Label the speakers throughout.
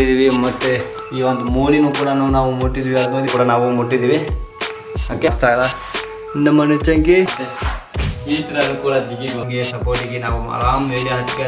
Speaker 1: ನೋಡಿದ್ದೀವಿ ಮತ್ತು ಈ ಒಂದು ಮೂಲಿನೂ ಕೂಡ ನಾವು ಮುಟ್ಟಿದ್ವಿ ಅದೊಂದು ಕೂಡ ನಾವು ಮುಟ್ಟಿದ್ದೀವಿ ಓಕೆ ಆಗ್ತಾ ಇಲ್ಲ ನಮ್ಮ ನೆಚ್ಚಂಗಿ ಈ ಥರ ಕೂಡ ಬಗ್ಗೆ ಸಪೋರ್ಟಿಗೆ ನಾವು ಆರಾಮ್ ಮೇಲೆ ಹತ್ತಿಗೆ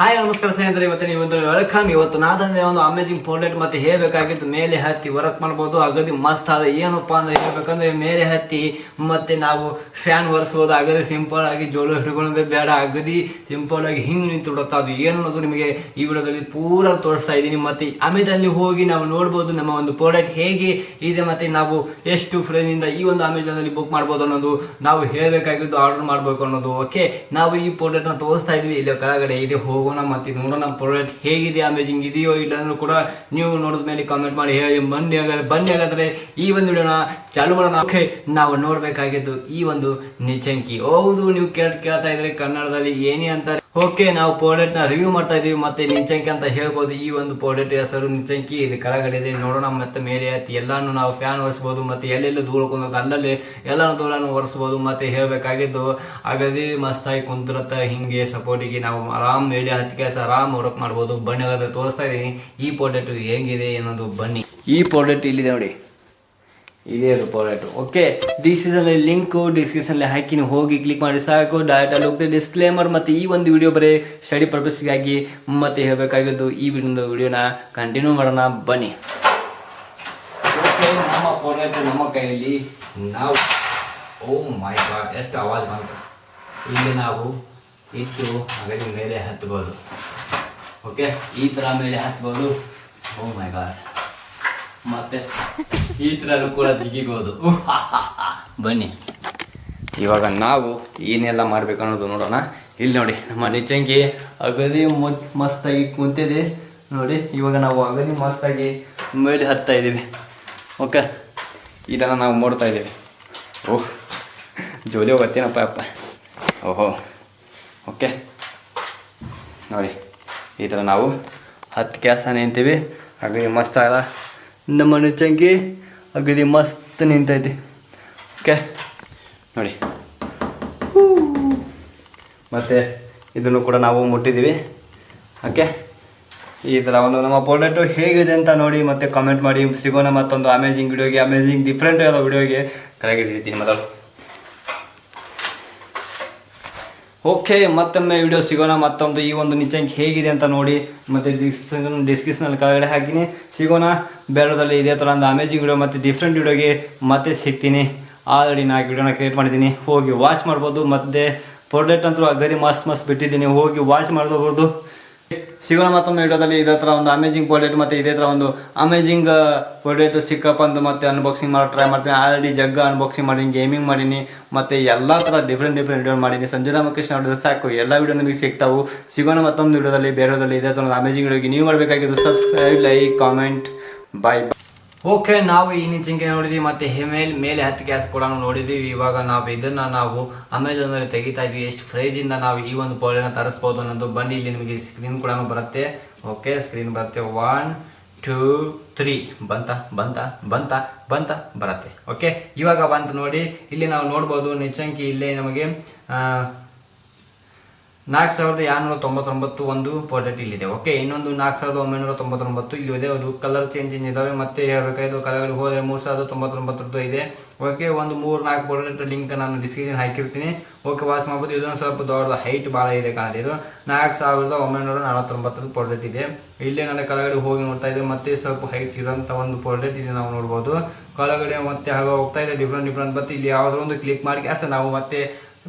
Speaker 1: ಹಾಯ್ ನಮಸ್ಕಾರ ಸ್ನೇಹಿತರೆ. ಇವತ್ತಿನ ಒಂದು ವೆಲ್ಕಮ್ ಇವತ್ತು ನಾದಂದ್ರೆ ಒಂದು ಅಮೇಜಿಂಗ್ ಪ್ರಾಡಕ್ಟ್ ಮತ್ತೆ ಹೇಳಬೇಕಾಗಿತ್ತು ಮೇಲೆ ಹತ್ತಿ ವರ್ಕ್ ಮಾಡ್ಬೋದು. ಅಗದಿ ಮಸ್ತ್ ಆದ ಏನಪ್ಪ ಅಂದ್ರೆ ಹೇಳ್ಬೇಕಂದ್ರೆ ಮೇಲೆ ಹತ್ತಿ ಮತ್ತೆ ನಾವು ಫ್ಯಾನ್ ಒರೆಸ್ಬೋದು. ಅಗದಿ ಸಿಂಪಲ್ ಆಗಿ ಜೋಳು ಹಿಡ್ಕೊಳ್ಳೋದೇ ಬೇಡ. ಅಗದಿ ಸಿಂಪಲ್ ಆಗಿ ಹಿಂಗೆ ನಿಂತು ಬಿಡುತ್ತಾ ಅದು ಏನು ಅನ್ನೋದು ನಿಮಗೆ ಈ ವಿಡಿಯೋದಲ್ಲಿ ಪೂರ ತೋರಿಸ್ತಾ ಇದ್ದೀನಿ. ಮತ್ತೆ ಅಮೆಜಾನಲ್ಲಿ ಹೋಗಿ ನಾವು ನೋಡ್ಬೋದು ನಮ್ಮ ಒಂದು ಪ್ರಾಡಕ್ಟ್ ಹೇಗೆ ಇದೆ. ಮತ್ತೆ ನಾವು ಎಷ್ಟು ಫ್ರೆಂಡ್ನಿಂದ ಈ ಒಂದು ಅಮೆಜಾನಲ್ಲಿ ಬುಕ್ ಮಾಡ್ಬೋದು ಅನ್ನೋದು ನಾವು ಹೇಳಬೇಕಾಗಿದ್ದು ಆರ್ಡರ್ ಮಾಡಬೇಕು ಅನ್ನೋದು. ಓಕೆ ನಾವು ಈ ಪ್ರಾಡಕ್ಟ್ನ ತೋರಿಸ್ತಾ ಇದೀವಿ ಇಲ್ಲಿ ಕೆಳಗಡೆ ಇದೆ. ಹೋಗೋಣ ಮತ್ತೆ ನೋಡೋಣ ಪ್ರಾಡಕ್ಟ್ ಹೇಗಿದೆ ಅಮೇಜಿಂಗ್ ಇದೆಯೋ ಇಲ್ಲ ಅಂದ್ರೂ ಕೂಡ ನೀವು ನೋಡಿದ ಮೇಲೆ ಕಾಮೆಂಟ್ ಮಾಡಿ ಹೇಳಿ. ಬನ್ನಿ ಹಾಗಾದ್ರೆ ಬನ್ನಿ ಹಾಗಾದ್ರೆ ಈ ಒಂದು ವಿಡಿಯೋನ ಚಾಲು ಮಾಡೋಣ. ಓಕೆ ನಾವು ನೋಡಬೇಕಾಗಿದ್ದು ಈ ಒಂದು ನಿಚಂಕಿ ಹೌದು, ನೀವು ಕೇಳ್ ಕೇಳ್ತಾ ಇದ್ರೆ ಕನ್ನಡದಲ್ಲಿ ಏನೇ ಅಂತಾರೆ. ಓಕೆ, ನಾವು ಪ್ರಾಡಕ್ಟ್ನ ರಿವ್ಯೂ ಮಾಡ್ತಾ ಇದೀವಿ. ಮತ್ತೆ ನಿಂಚಂಕಿ ಅಂತ ಹೇಳ್ಬೋದು. ಈ ಒಂದು ಪ್ರಾಡಕ್ಟ್ ಹೆಸರು ನಿಂಚಂಕಿ. ಇದು ಕೆಳಗಡೆ ಇದೆ ನೋಡೋಣ. ಮತ್ತೆ ಮೇಲೆ ಹತ್ತಿ ಎಲ್ಲಾನು ನಾವು ಫ್ಯಾನ್ ಒರೆಸ್ಬೋದು ಮತ್ತೆ ಎಲ್ಲೆಲ್ಲ ಧೂಳ್ಕೊಂಡು ಅಲ್ಲಲ್ಲಿ ಎಲ್ಲಾನು ಧೂಳನ್ನು ಒರೆಸ್ಬೋದು. ಮತ್ತೆ ಹೇಳ್ಬೇಕಾಗಿದ್ದು, ಅಗದಿ ಮಸ್ತಾಗಿ ಕುಂತಿರತ್ತ ಹಿಂಗೆ ಸಪೋರ್ಟಿಗೆ ನಾವು ಆರಾಮ್ ಮೇಲೆ ಹತ್ತಿಗೆ ಆರಾಮ್ ವರ್ಕ್ ಮಾಡ್ಬೋದು. ಬನ್ನಿ ಹಾಗಾದ್ರೆ ತೋರಿಸ್ತಾ ಇದೀನಿ. ಈ ಪ್ರಾಡಕ್ಟ್ ಹೇಗಿದೆ ಅನ್ನೋದು ಬನ್ನಿ. ಈ ಪ್ರಾಡಕ್ಟ್ ಇಲ್ಲಿದೆ ನೋಡಿ. ಇದೇ ಅದು product okay description link description ಹಾಕಿ, ನೀವು ಹೋಗಿ ಕ್ಲಿಕ್ ಮಾಡಿ ಸಾಕು. ಡೈರೆಕ್ಟ್ ಅಲ್ಲಿ ಹೋಗ್ತದೆ ಡಿಸ್ಕ್ಲೇಮರ್ ಮತ್ತು ಈ ಒಂದು ವಿಡಿಯೋ ಬರೀ ಸ್ಟಡಿ ಪರ್ಪಸ್ಗಾಗಿ ಮತ್ತೆ ಹೇಳಬೇಕಾಗಿದ್ದು ಈ ವಿಡಿಯೋ ವಿಡಿಯೋನ ಕಂಟಿನ್ಯೂ ಮಾಡೋಣ. ಬನ್ನಿ. ಓಕೆ ನಮ್ಮ ಪ್ರಾಡಕ್ಟ್ ನಮ್ಮ ಕೈಯಲ್ಲಿ. ನಾವು ಓ ಮೈ ಗಾಡ್ ಎಷ್ಟು ಆವಾಜ್ ಬಂತು. ಇಲ್ಲಿ ನಾವು ಇಟ್ಟು ಹಾಗಾಗಿ ಮೇಲೆ ಹತ್ಬೋದು. ಓಕೆ ಈ ಥರ ಮೇಲೆ ಹತ್ಬೋದು. ಓ ಮೈ ಗಾಡ್ ಮತ್ತೆ ಈ ಥರನೂ ಕೂಡ ಜಿಗಿಬೋದು. ಬನ್ನಿ. ಇವಾಗ ನಾವು ಏನೆಲ್ಲ ಮಾಡ್ಬೇಕು ಅನ್ನೋದು ನೋಡೋಣ. ಇಲ್ಲಿ ನೋಡಿ, ನಮ್ಮ ನಿಜಂಗಿ ಅಗದಿ ಮಸ್ತಾಗಿ ಕುಂತಿದೆ. ನೋಡಿ, ಇವಾಗ ನಾವು ಅಗದಿ ಮಸ್ತಾಗಿ ಮೇಲೆ ಹತ್ತಾ ಇದ್ದೀವಿ. ಓಕೆ? ಇದನ್ನು ನಾವು ನೋಡ್ತಾ ಇದ್ದೀವಿ. ಓಹ್, ಜೋಲಿ ಹೋಗತ್ತೇನಪ್ಪ ಅಪ್ಪ. ಓಹೋ. ಓಕೆ? ನೋಡಿ, ಈ ಥರ ನಾವು ಹತ್ತು ಕೆಲಸ ನಿಂತೀವಿ. ಅಗದಿ ಮಸ್ತ್ ಅಲ್ಲ ನಮ್ಮ ನಿಚ್ಚಂಗಿ ಅಗದಿ ಮಸ್ತ್ ನಿಂತೈತಿ. ಓಕೆ ನೋಡಿ. ಮತ್ತು ಇದನ್ನು ಕೂಡ ನಾವು ಮುಟ್ಟಿದ್ದೀವಿ. ಓಕೆ ಈ ಥರ ಒಂದು ನಮ್ಮ ಪ್ರಾಡಕ್ಟು ಹೇಗಿದೆ ಅಂತ ನೋಡಿ ಮತ್ತೆ ಕಾಮೆಂಟ್ ಮಾಡಿ. ಸಿಗೋಣ ಮತ್ತೊಂದು ಅಮೇಜಿಂಗ್ ವಿಡಿಯೋಗೆ ಅಮೇಜಿಂಗ್ ಡಿಫ್ರೆಂಟ್ ಆದ ವಿಡಿಯೋಗೆ ಕರೆಕ್ಟ್ ಮೊದಲು ಓಕೆ, ಮತ್ತೊಮ್ಮೆ ವಿಡಿಯೋ ಸಿಗೋಣ. ಮತ್ತೊಂದು ಈ ಒಂದು ನಿಚ್ಚಂಕ್ ಹೇಗಿದೆ ಅಂತ ನೋಡಿ. ಮತ್ತೆ ಡಿಸ್ಕ್ರಿಪ್ಷನ್ ಕೆಳಗಡೆ ಹಾಕಿನಿ. ಸಿಗೋಣ. ಬೇರೆದಲ್ಲಿ ಇದೇ ಥರ ಒಂದು ಅಮೇಜಿಂಗ್ ವಿಡಿಯೋ ಮತ್ತು ಡಿಫ್ರೆಂಟ್ ವಿಡಿಯೋಗೆ ಮತ್ತೆ ಸಿಗ್ತೀನಿ. ಆಲ್ರೆಡಿ ನಾ ವಿಡಿಯೋನ ಕ್ರಿಯೇಟ್ ಮಾಡಿದ್ದೀನಿ. ಹೋಗಿ ವಾಚ್ ಮಾಡ್ಬೋದು. ಮತ್ತೆ ಪ್ರಾಡಕ್ಟ್ ಅಂತೂ ಅಗ್ರದಿ ಮಸ್ತ್ ಮಸ್ತ್ ಬಿಟ್ಟಿದ್ದೀನಿ. ಹೋಗಿ ವಾಚ್ ಮಾಡ್ಕೋಬೋದು ಸಿಗೋಣ ಮತ್ತೊಂದು ವಿಡಿಯೋದಲ್ಲಿ ಇದೇ ಥರ ಒಂದು ಅಮೇಜಿಂಗ್ ಪ್ರಾಡಕ್ಟ್ ಮತ್ತು ಇದೇ ಥರ ಒಂದು ಅಮೇಜಿಂಗ್ ಪ್ರಾಡಕ್ಟ್ ಸಿಕ್ಕಪ್ಪ ಅಂತ ಮತ್ತೆ ಅನ್ಬಾಕ್ಸಿಂಗ್ ಮಾಡೋ ಟ್ರೈ ಮಾಡ್ತೀನಿ. ಆಲ್ರೆಡಿ ಜಗ್ಗ ಅನ್ಬಾಕ್ಸಿಂಗ್ ಮಾಡೀನಿ ಗೇಮಿಂಗ್ ಮಾಡೀನಿ, ಮತ್ತು ಎಲ್ಲ ಥರ ಡಿಫ್ರೆಂಟ್ ಡಿಫ್ರೆಂಟ್ ವಿಡಿಯೋ ಮಾಡೀನಿ. ಸಂಜು ರಾಮಕೃಷ್ಣ ನೋಡಿದ್ರೆ ಸಾಕು, ಎಲ್ಲ ವಿಡಿಯೋ ನಿಮಗೆ ಸಿಗ್ತಾವು. ಸಿಗೋಣ ಮತ್ತೊಂದು ವಿಡಿಯೋದಲ್ಲಿ ಬೇರೆದಲ್ಲಿ ಇದೇ ಥರ ಒಂದು ಅಮೇಜಿಂಗ್ ವಿಡಿಯೋಗೆ ನೀವು ಮಾಡಬೇಕಾಗಿದ್ದು subscribe like comment bye okay, ನಾವು ಈ ನಿಂಚಿಂಗೆ ನೋಡಿದ್ವಿ, ಮತ್ತೆ ಹಿಮೇಲ್ ಮೇಲೆ ಹತ್ತು ಗ್ಯಾಸ್ ಕೂಡ ನೋಡಿದ್ವಿ. ಇವಾಗ ನಾವು ಇದನ್ನ ನಾವು ಅಮೆಝಾನಲ್ಲಿ ತೆಗಿತಾ ಇದ್ವಿ. ಎಷ್ಟು ಪ್ರೈಸಿಂದ ನಾವು ಈ ಒಂದು ಪೌಡರ್ನ ತರಿಸ್ಬೋದು ಅನ್ನೋದು ಬನ್ನಿ, ಇಲ್ಲಿ ನಿಮಗೆ ಸ್ಕ್ರೀನ್ ಕೂಡ ಬರುತ್ತೆ. ಓಕೆ ಸ್ಕ್ರೀನ್ ಬರುತ್ತೆ. ಒನ್ ಟೂ ತ್ರೀ ಬಂತ ಬಂತ ಬಂತ ಬಂತ ಬರುತ್ತೆ. ಓಕೆ, ಇವಾಗ ಬಂತು ನೋಡಿ. ಇಲ್ಲಿ ನಾವು ನೋಡ್ಬೋದು, ನಿಚ್ಚಂಕಿ ಇಲ್ಲೇ ನಮಗೆ ನಾಲ್ಕು ಸಾವಿರದ ಏಳ್ನೂರ ತೊಂಬತ್ತೊಂಬತ್ತು ಒಂದು ಪ್ರಾಡಕ್ಟ್ ಇಲ್ಲಿದೆ. ಓಕೆ ಇನ್ನೊಂದು ನಾಲ್ಕು ಸಾವಿರದ ಒಂಬೈನೂರ ತೊಂಬತ್ತೊಂಬತ್ತು ಇಲ್ಲಿ ಇದೆ. ಅದು ಕಲರ್ ಚೇಂಜಿಂಗ್ ಇದಾವೆ ಮತ್ತೆ ಹೇಳ್ಬೇಕಾಯ್ತು ಕೆಳಗಡೆ ಹೋದರೆ ಮೂರು ಸಾವಿರದ ತೊಂಬತ್ತೊಂಬತ್ತರದ್ದು ಇದೆ. ಓಕೆ ಒಂದು ಮೂರು ನಾಲ್ಕು ಪ್ರಾಡಕ್ಟ್ ಲಿಂಕ್ ನಾನು ಡಿಸ್ಕ್ರಿಪ್ಷನ್ ಹಾಕಿರ್ತೀನಿ. ಓಕೆ ವಾಚ್ ಮಾಡ್ಬೋದು. ಇದೊಂದು ಸ್ವಲ್ಪ ದೊಡ್ಡದ ಹೈಟ್ ಭಾಳ ಇದೆ ಕಾಣುತ್ತೆ ಇದು ನಾಲ್ಕು ಸಾವಿರದ ಒಂಬೈನೂರ ನಲವತ್ತೊಂಬತ್ತರದ್ದು ಪ್ರಾಡಕ್ಟ್ ಇದೆ. ಇಲ್ಲೇ ನನ್ನ ಕೆಳಗಡೆ ಹೋಗಿ ನೋಡ್ತಾ ಇದ್ದೆ ಮತ್ತೆ ಸ್ವಲ್ಪ ಹೈಟ್ ಇರೋಂಥ ಒಂದು ಪ್ರಾಡಕ್ಟ್ ಇದೆ ನಾವು ನೋಡ್ಬೋದು. ಕೆಳಗಡೆ ಮತ್ತೆ ಹಾಗೆ ಹೋಗ್ತಾ ಇದೆ ಡಿಫ್ರೆಂಟ್ ಡಿಫ್ರೆಂಟ್ ಮತ್ತೆ ಇಲ್ಲಿ ಯಾವುದೋ ಒಂದು ಕ್ಲಿಕ್ ಮಾಡಿ. ಅಷ್ಟೇ, ನಾವು ಮತ್ತೆ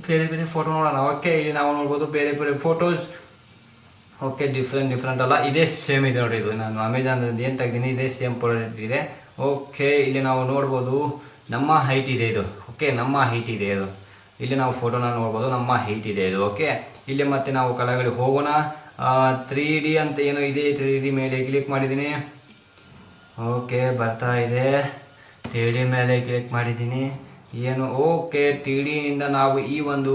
Speaker 1: ಬೇರೆ ಬೇರೆ ಫೋಟೋ ನೋಡೋಣ. ಓಕೆ ಇಲ್ಲಿ ನಾವು ನೋಡ್ಬೋದು ಬೇರೆ ಬೇರೆ ಫೋಟೋಸ್ ಓಕೆ ಡಿಫ್ರೆಂಟ್ ಡಿಫ್ರೆಂಟ್ ಅಲ್ಲ. ಇದೇ ಸೇಮ್ ಇದೆ ನೋಡಿ ಇದು. ನಾನು ಅಮೆಜಾನ್ ಏನು ತೆಗ್ದೀನಿ ಇದೇ ಸೇಮ್ ಪ್ರಾಡಕ್ಟ್ ಇದೆ. ಓಕೆ ಇಲ್ಲಿ ನಾವು ನೋಡ್ಬೋದು ನಮ್ಮ ಹೈಟ್ ಇದೆ ಇದು. ಓಕೆ ನಮ್ಮ ಹೈಟ್ ಇದೆ ಇದು. ಇಲ್ಲಿ ನಾವು ಫೋಟೋನ ನೋಡ್ಬೋದು. ನಮ್ಮ ಹೈಟ್ ಇದೆ ಇದು. ಓಕೆ ಇಲ್ಲಿ ಮತ್ತೆ ನಾವು ಕೆಳಗಡೆ ಹೋಗೋಣ. ತ್ರೀ ಡಿ ಅಂತ ಏನೋ ಇದೆ. ತ್ರೀ ಡಿ ಮೇಲೆ ಕ್ಲಿಕ್ ಮಾಡಿದ್ದೀನಿ. ಓಕೆ ಬರ್ತಾ ಇದೆ. ತ್ರೀ ಡಿ ಮೇಲೆ ಕ್ಲಿಕ್ ಮಾಡಿದ್ದೀನಿ. ಏನು? ಓಕೆ ಟಿ ಡಿಯಿಂದ ನಾವು ಈ ಒಂದು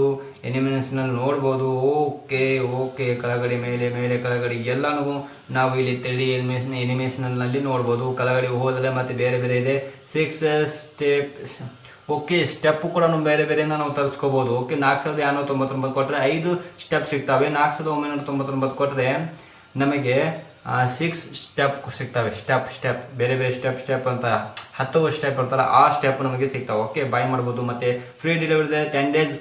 Speaker 1: ಎನಿಮೇಷನಲ್ಲಿ ನೋಡ್ಬೋದು. ಓಕೆ ಓಕೆ, ಕೆಳಗಡೆ, ಮೇಲೆ ಮೇಲೆ, ಕೆಳಗಡೆ ಎಲ್ಲನೂ ನಾವು ಇಲ್ಲಿ ತ್ರೀ ಡಿ ಎನಿಮೇಷನ್ ಎನಿಮೇಷನಲ್ಲಿ ನೋಡ್ಬೋದು. ಕೆಳಗಡೆ ಹೋದರೆ ಮತ್ತೆ ಬೇರೆ ಬೇರೆ ಇದೆ. ಸಿಕ್ಸ್ ಸ್ಟೆಪ್ ಓಕೆ ಸ್ಟೆಪ್ ಕೂಡ ಬೇರೆ ಬೇರೆಯಿಂದ ನಾವು ತರಿಸ್ಕೋಬೋದು. ಓಕೆ ನಾಲ್ಕು ಸಾವಿರದ ಎರಡುನೂರ ತೊಂಬತ್ತೊಂಬತ್ತು ಕೊಟ್ಟರೆ ಐದು ಸ್ಟೆಪ್ ಸಿಗ್ತವೆ. ನಾಲ್ಕು ಸಾವಿರದ ಒಂಬೈನೂರ ತೊಂಬತ್ತೊಂಬತ್ತು ಕೊಟ್ಟರೆ ನಮಗೆ ಸಿಕ್ಸ್ ಸ್ಟೆಪ್ ಸಿಗ್ತವೆ. ಸ್ಟೆಪ್ ಸ್ಟೆಪ್ ಬೇರೆ ಬೇರೆ ಸ್ಟೆಪ್ ಸ್ಟೆಪ್ ಅಂತ. ಹತ್ತು ಸ್ಟೆಪ್ ಇರ್ತಾರ ಆ ಸ್ಟೆಪ್ ನಮಗೆ ಸಿಗ್ತಾವೆ. ಓಕೆ ಬೈ ಮಾಡ್ಬೋದು, ಮತ್ತು free delivery ten days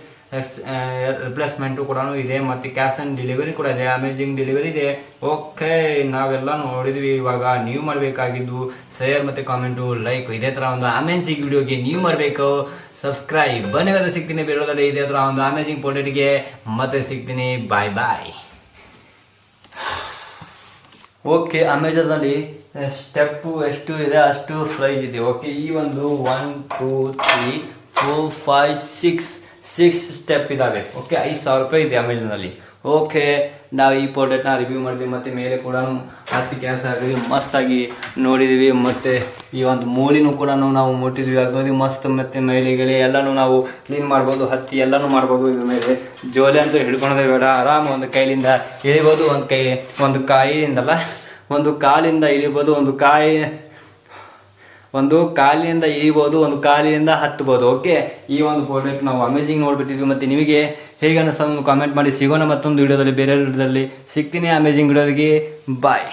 Speaker 1: replacement ಕೂಡ ಇದೆ, ಮತ್ತು ಕ್ಯಾಶ್ ಆನ್ ಡೆಲಿವರಿ ಕೂಡ ಇದೆ ಅಮೇಜಿಂಗ್ ಡೆಲಿವರಿ ಇದೆ. ಓಕೆ ನಾವೆಲ್ಲ ನೋಡಿದ್ವಿ, ಇವಾಗ ನೀವು ಮಾಡಬೇಕಾಗಿದ್ದು ಶೇರ್ ಮತ್ತು ಕಾಮೆಂಟು ಲೈಕ್ ಇದೇ ಥರ ಒಂದು ಅಮೇಜಿಂಗ್ ವಿಡಿಯೋಗೆ ನೀವು ಮಾಡಬೇಕು. ಸಬ್ಸ್ಕ್ರೈಬ್ ಬನ್ನಿ ಸಿಗ್ತೀನಿ, ಬೇರೆ ಇದೇ ಥರ ಒಂದು ಅಮೇಜಿಂಗ್ ಪೋಟೆಟ್ಗೆ ಮತ್ತೆ ಸಿಗ್ತೀನಿ. ಬಾಯ್ ಬಾಯ್ ಓಕೆ ಅಮೆಜಾನಲ್ಲಿ ಸ್ಟೆಪ್ಪು ಎಷ್ಟು ಇದೆ, ಅಷ್ಟು ಪ್ರೈಸ್ ಇದೆ. ಓಕೆ ಈ ಒಂದು one two three four five six six step ಇದ್ದಾವೆ ಓಕೆ ಐದು ಸಾವಿರ ರೂಪಾಯಿ ಇದೆ ಅಮೆಜಾನಲ್ಲಿ ಓಕೆ ನಾವು ಈ ಪ್ರಾಡಕ್ಟ್ನ ರಿವ್ಯೂ ಮಾಡಿದ್ವಿ ಮತ್ತು ಮೇಲೆ ಕೂಡ ಹತ್ತು ಕೆಲಸ ಆಗಿದ್ವಿ ಮಸ್ತಾಗಿ ನೋಡಿದ್ವಿ, ಮತ್ತು ಈ ಒಂದು ಮೂಲಿನೂ ಕೂಡ ನಾವು ಮುಟ್ಟಿದ್ವಿ. ಆಗೋದು ಮಸ್ತ್ ಮತ್ತು ಮೈಲಿಗಳಿ ಎಲ್ಲನೂ ನಾವು ಕ್ಲೀನ್ ಮಾಡ್ಬೋದು, ಹತ್ತಿ ಎಲ್ಲನೂ ಮಾಡ್ಬೋದು ಇದ್ರ ಮೇಲೆ. ಜೋಲೆ ಅಂತೂ ಹಿಡ್ಕೊಳೋದೇ ಬೇಡ, ಆರಾಮ ಒಂದು ಕೈಲಿಂದ ಇಳಿಬೋದು, ಒಂದು ಕೈ, ಒಂದು ಕಾಯಿಯಿಂದಲ್ಲ, ಒಂದು ಕಾಲಿಂದ ಇಳಿಬೋದು, ಒಂದು ಕಾಯಿ ಒಂದು ಕಾಲಿನಿಂದ ಇಳಿಬೋದು, ಒಂದು ಕಾಲಿನಿಂದ ಹತ್ಬೋದು ಓಕೆ ಈ ಒಂದು ಪ್ರಾಡಕ್ಟ್ ನಾವು ಅಮೇಜಿಂಗ್ ನೋಡ್ಬಿಟ್ಟಿದ್ವಿ. ಮತ್ತು ನಿಮಗೆ ಹೇಗೆ ಅನ್ನಿಸ್ತದೆ ಕಾಮೆಂಟ್ ಮಾಡಿ ಸಿಗೋಣ ಮತ್ತೊಂದು ವಿಡಿಯೋದಲ್ಲಿ ಬೇರೆ ವಿಡಿಯೋದಲ್ಲಿ ಸಿಗ್ತೀನಿ ಅಮೇಜಿಂಗ್ ವಿಡಿಯೋದಿಗೆ ಬಾಯ್